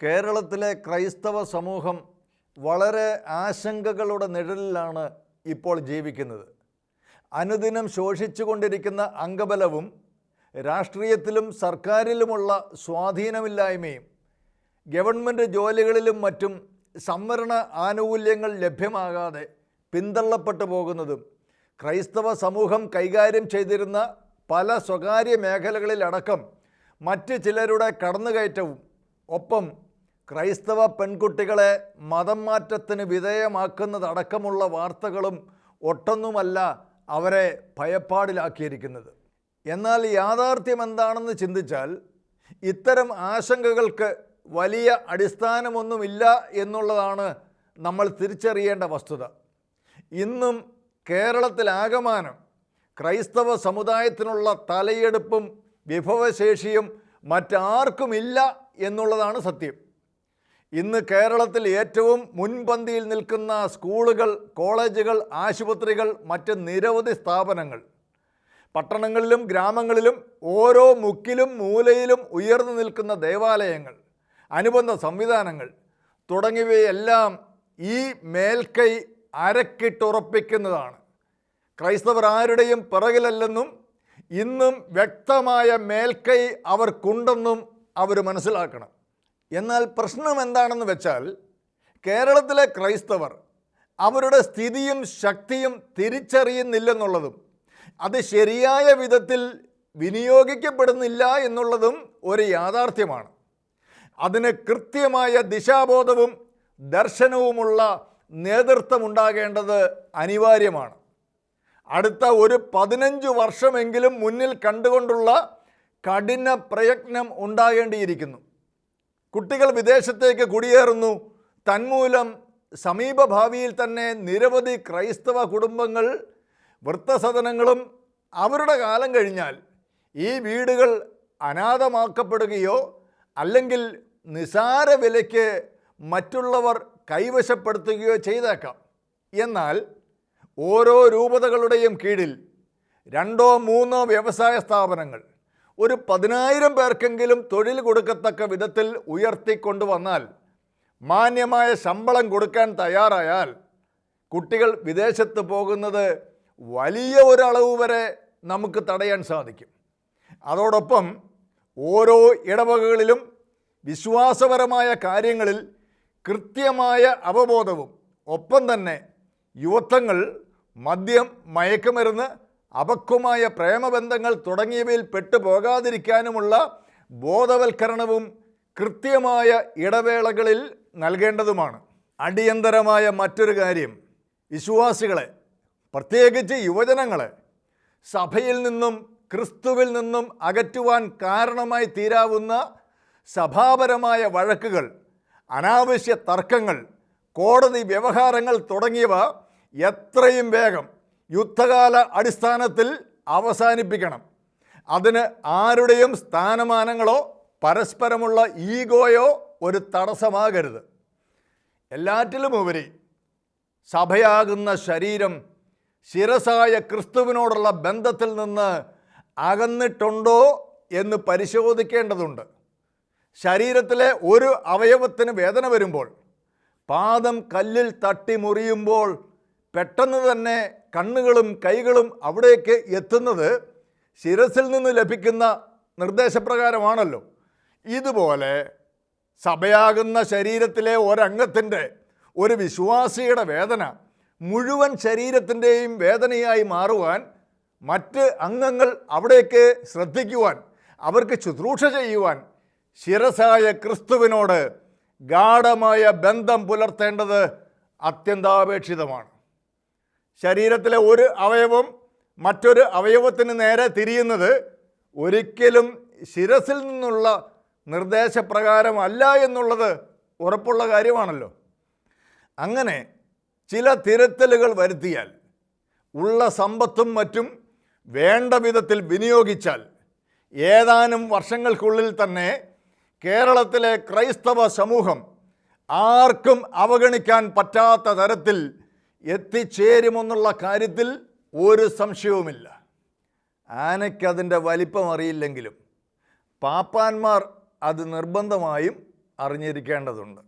കേരളത്തിലെ ക്രൈസ്തവ സമൂഹം വളരെ ആശങ്കകളുടെ നിഴലിലാണ് ഇപ്പോൾ ജീവിക്കുന്നത്. അനുദിനം ശോഷിച്ചുകൊണ്ടിരിക്കുന്ന അംഗബലവും രാഷ്ട്രീയത്തിലും സർക്കാരിലുമുള്ള സ്വാധീനമില്ലായ്മയും ഗവൺമെന്റ് ജോലികളിലും മറ്റും സംവരണ ആനുകൂല്യങ്ങൾ ലഭ്യമാകാതെ പിന്തള്ളപ്പെട്ടു പോകുന്നതും ക്രൈസ്തവ സമൂഹം കൈകാര്യം ചെയ്തിരുന്ന പല സ്വകാര്യ മേഖലകളിലടക്കം മറ്റ് ചിലരുടെ കടന്നുകയറ്റവും ഒപ്പം ക്രൈസ്തവ പെൺകുട്ടികളെ മതം മാറ്റത്തിന് വിധേയമാക്കുന്നതടക്കമുള്ള വാർത്തകളും ഒട്ടൊന്നുമല്ല അവരെ ഭയപ്പാടിലാക്കിയിരിക്കുന്നത്. എന്നാൽ യാഥാർത്ഥ്യം എന്താണെന്ന് ചിന്തിച്ചാൽ ഇത്തരം ആശങ്കകൾക്ക് വലിയ അടിസ്ഥാനമൊന്നുമില്ല എന്നുള്ളതാണ് നമ്മൾ തിരിച്ചറിയേണ്ട വസ്തുത. ഇന്നും കേരളത്തിലാകമാനം ക്രൈസ്തവ സമുദായത്തിനുള്ള തലയെടുപ്പും വിഭവശേഷിയും മറ്റാർക്കുമില്ല എന്നുള്ളതാണ് സത്യം. ഇന്ന് കേരളത്തിൽ ഏറ്റവും മുൻപന്തിയിൽ നിൽക്കുന്ന സ്കൂളുകൾ കോളേജുകൾ ആശുപത്രികൾ മറ്റ് നിരവധി സ്ഥാപനങ്ങൾ. പട്ടണങ്ങളിലും ഗ്രാമങ്ങളിലും ഓരോ മുക്കിലും മൂലയിലും ഉയർന്നു നിൽക്കുന്ന ദേവാലയങ്ങൾ അനുബന്ധ സംവിധാനങ്ങൾ തുടങ്ങിയവയെല്ലാം ഈ മേൽക്കൈ അരക്കിട്ടുറപ്പിക്കുന്നതാണ്. ക്രൈസ്തവർ ആരുടെയും പിറകിലല്ലെന്നും ഇന്നും വ്യക്തമായ മേൽക്കൈ അവർക്കുണ്ടെന്നും അവർ മനസ്സിലാക്കണം. എന്നാൽ പ്രശ്നം എന്താണെന്ന് വെച്ചാൽ കേരളത്തിലെ ക്രൈസ്തവർ അവരുടെ സ്ഥിതിയും ശക്തിയും തിരിച്ചറിയുന്നില്ലെന്നുള്ളതും അത് ശരിയായ വിധത്തിൽ വിനിയോഗിക്കപ്പെടുന്നില്ല എന്നുള്ളതും ഒരു യാഥാർത്ഥ്യമാണ്. അതിന് കൃത്യമായ ദിശാബോധവും ദർശനവുമുള്ള നേതൃത്വം ഉണ്ടാകേണ്ടത് അനിവാര്യമാണ്. അടുത്ത ഒരു പതിനഞ്ച് വർഷമെങ്കിലും മുന്നിൽ കണ്ടുകൊണ്ടുള്ള കഠിന പ്രയത്നം ഉണ്ടാകേണ്ടിയിരിക്കുന്നു. കുട്ടികൾ വിദേശത്തേക്ക് കുടിയേറുന്നു. തന്മൂലം സമീപ ഭാവിയിൽ തന്നെ നിരവധി ക്രൈസ്തവ കുടുംബങ്ങൾ വൃത്തസദനങ്ങളും അവരുടെ കാലം കഴിഞ്ഞാൽ ഈ വീടുകൾ അനാഥമാക്കപ്പെടുകയോ അല്ലെങ്കിൽ നിസാര വിലയ്ക്ക് മറ്റുള്ളവർ കൈവശപ്പെടുത്തുകയോ ചെയ്തേക്കാം. എന്നാൽ ഓരോ രൂപതകളുടെയും കീഴിൽ രണ്ടോ മൂന്നോ വ്യവസായ സ്ഥാപനങ്ങൾ ഒരു പതിനായിരം പേർക്കെങ്കിലും തൊഴിൽ കൊടുക്കത്തക്ക വിധത്തിൽ ഉയർത്തിക്കൊണ്ടുവന്നാൽ മാന്യമായ ശമ്പളം കൊടുക്കാൻ തയ്യാറായാൽ കുട്ടികൾ വിദേശത്ത് പോകുന്നത് വലിയ ഒരളവ് വരെ നമുക്ക് തടയാൻ സാധിക്കും. അതോടൊപ്പം ഓരോ ഇടവകകളിലും വിശ്വാസപരമായ കാര്യങ്ങളിൽ കൃത്യമായ അവബോധവും ഒപ്പം തന്നെ യുവത്വങ്ങൾ മദ്യം മയക്കുമരുന്ന് അപക്വമായ പ്രേമബന്ധങ്ങൾ തുടങ്ങിയവയിൽ പെട്ടുപോകാതിരിക്കാനുമുള്ള ബോധവൽക്കരണവും കൃത്യമായ ഇടവേളകളിൽ നൽകേണ്ടതുമാണ്. അടിയന്തരമായ മറ്റൊരു കാര്യം വിശ്വാസികളെ പ്രത്യേകിച്ച് യുവജനങ്ങളെ സഭയിൽ നിന്നും ക്രിസ്തുവിൽ നിന്നും അകറ്റുവാൻ കാരണമായി തീരാവുന്ന സഭാപരമായ വഴക്കുകൾ അനാവശ്യ തർക്കങ്ങൾ കോടതി വ്യവഹാരങ്ങൾ തുടങ്ങിയവ എത്രയും വേഗം യുദ്ധകാല അടിസ്ഥാനത്തിൽ അവസാനിപ്പിക്കണം. അതിന് ആരുടെയും സ്ഥാനമാനങ്ങളോ പരസ്പരമുള്ള ഈഗോയോ ഒരു തടസ്സമാകരുത്. എല്ലാറ്റിലുമുപരി സഭയാകുന്ന ശരീരം ശിരസായ ക്രിസ്തുവിനോടുള്ള ബന്ധത്തിൽ നിന്ന് അകന്നിട്ടുണ്ടോ എന്ന് പരിശോധിക്കേണ്ടതുണ്ട്. ശരീരത്തിലെ ഒരു അവയവത്തിന് വേദന വരുമ്പോൾ പാദം കല്ലിൽ തട്ടി മുറിയുമ്പോൾ പെട്ടെന്ന് തന്നെ കണ്ണുകളും കൈകളും അവിടേക്ക് എത്തുന്നത് ശിരസിൽ നിന്ന് ലഭിക്കുന്ന നിർദ്ദേശപ്രകാരമാണല്ലോ. ഇതുപോലെ സഭയാകുന്ന ശരീരത്തിലെ ഒരംഗത്തിന്റെ ഒരു വിശ്വാസിയുടെ വേദന മുഴുവൻ ശരീരത്തിന്റെയും വേദനയായി മാറുവാൻ മറ്റ് അംഗങ്ങൾ അവിടേക്ക് ശ്രദ്ധിക്കുവാൻ അവർക്ക് ശുശ്രൂഷ ചെയ്യുവാൻ ശിരസായ ക്രിസ്തുവിനോട് ഗാഠമായ ബന്ധം പുലർത്തേണ്ടത് അത്യന്താപേക്ഷിതമാണ്. ശരീരത്തിലെ ഒരു അവയവം മറ്റൊരു അവയവത്തിന് നേരെ തിരിയുന്നത് ഒരിക്കലും ശിരസിൽ നിന്നുള്ള നിർദ്ദേശപ്രകാരമല്ല എന്നുള്ളത് ഉറപ്പുള്ള കാര്യമാണല്ലോ. അങ്ങനെ ചില തിരുത്തലുകൾ വരുത്തിയാൽ ഉള്ള സമ്പത്തും മറ്റും വേണ്ട വിധത്തിൽ വിനിയോഗിച്ചാൽ ഏതാനും വർഷങ്ങൾക്കുള്ളിൽ തന്നെ കേരളത്തിലെ ക്രൈസ്തവ സമൂഹം ആർക്കും അവഗണിക്കാൻ പറ്റാത്ത തരത്തിൽ എത്തിച്ചേരുമെന്നുള്ള കാര്യത്തിൽ ഒരു സംശയവുമില്ല. ആനയ്ക്കതിന്റെ വലിപ്പം അറിയില്ലെങ്കിലും പാപ്പാന്മാർ അത് നിർബന്ധമായും അറിഞ്ഞിരിക്കേണ്ടതുണ്ട്.